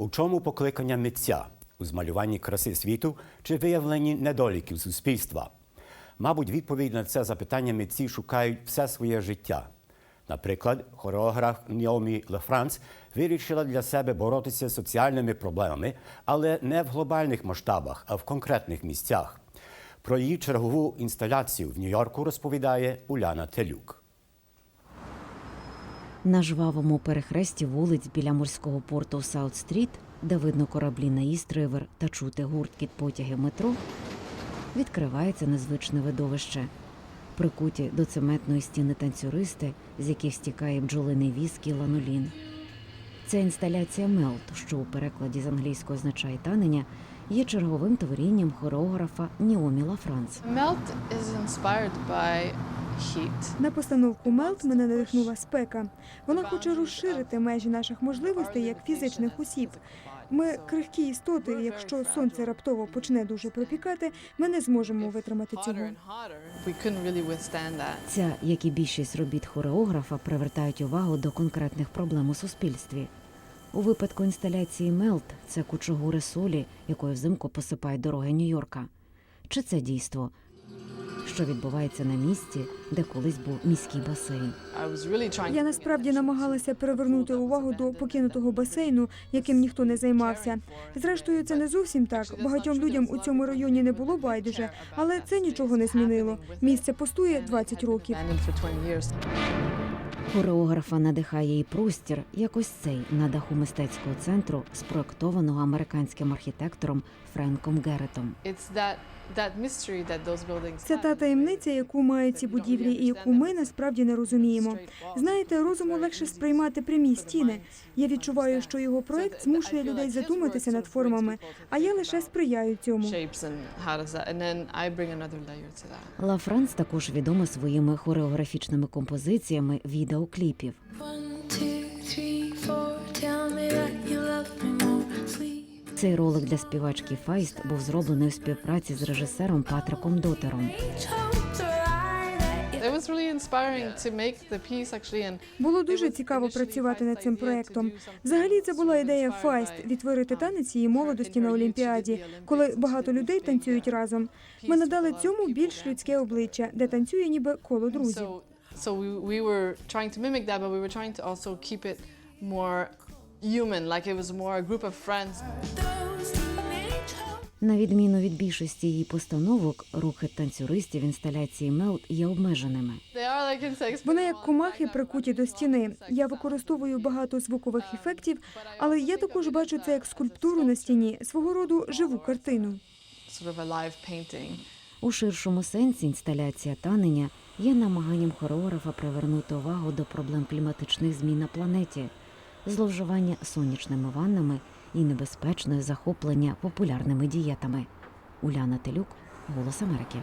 У чому покликання митця? У змалюванні краси світу чи виявленні недоліків суспільства? Мабуть, відповідь на це запитання митці шукають все своє життя. Наприклад, хореограф Ньомі Лефранц вирішила для себе боротися з соціальними проблемами, але не в глобальних масштабах, а в конкретних місцях. Про її чергову інсталяцію в Нью-Йорку розповідає Уляна Телюк. На жвавому перехресті вулиць біля морського порту Саут-стріт, де видно кораблі на Іст-Ривер та чути гурткіт потягів метро, відкривається незвичне видовище. Прикуті до цементної стіни танцюристи, з яких стікає бджолиний віск і. Ця інсталяція Мелт, що у перекладі з англійської означає танення, є черговим творінням хореографа Ніомі Лафранц. Melt is inspired by. На постановку Мелт мене надихнула спека. Вона хоче розширити межі наших можливостей як фізичних осіб. Ми крихкі істоти, і якщо сонце раптово почне дуже пропікати, ми не зможемо витримати цього. Ця, як і більшість робіт хореографа, привертають увагу до конкретних проблем у суспільстві. У випадку інсталяції Мелт це кучугури солі, якою взимку посипають дороги Нью-Йорка. Чи це дійство? Що відбувається на місці, де колись був міський басейн? Я насправді намагалася привернути увагу до покинутого басейну, яким ніхто не займався. Зрештою, це не зовсім так. Багатьом людям у цьому районі не було байдуже, але це нічого не змінило. Місце постує 20 років. Хореографа надихає і простір, як ось цей на даху мистецького центру, спроектованого американським архітектором Френком Геретом. Це та таємниця, яку мають ці будівлі, і яку ми насправді не розуміємо. Знаєте, розуму легше сприймати прямі стіни. Я відчуваю, що його проект змушує людей задуматися над формами, а я лише сприяю цьому. Ла Франц також відома своїми хореографічними композиціями відеокліпів. Цей ролик для співачки Файст був зроблений у співпраці з режисером Патриком Дотером. Було дуже цікаво працювати над цим проектом. Взагалі, це була ідея Файст відтворити танець її молодості на Олімпіаді, коли багато людей танцюють разом. Ми надали цьому більш людське обличчя, де танцює ніби коло друзів. So we, we were trying to mimic that but we were trying to also keep it more human like it was more a group of friends. На відміну від більшості її постановок, рухи танцюристів в інсталяції Мелт є обмеженими. They are like insects. Вони як комахи прикуті до стіни. Я використовую багато звукових ефектів, але я також бачу це як скульптуру на стіні, свого роду живу картину. sort of a live painting. У ширшому сенсі інсталяція танення є намаганням хореографа привернути увагу до проблем кліматичних змін на планеті, зловживання сонячними ваннами і небезпечне захоплення популярними дієтами. Уляна Телюк, Голос Америки.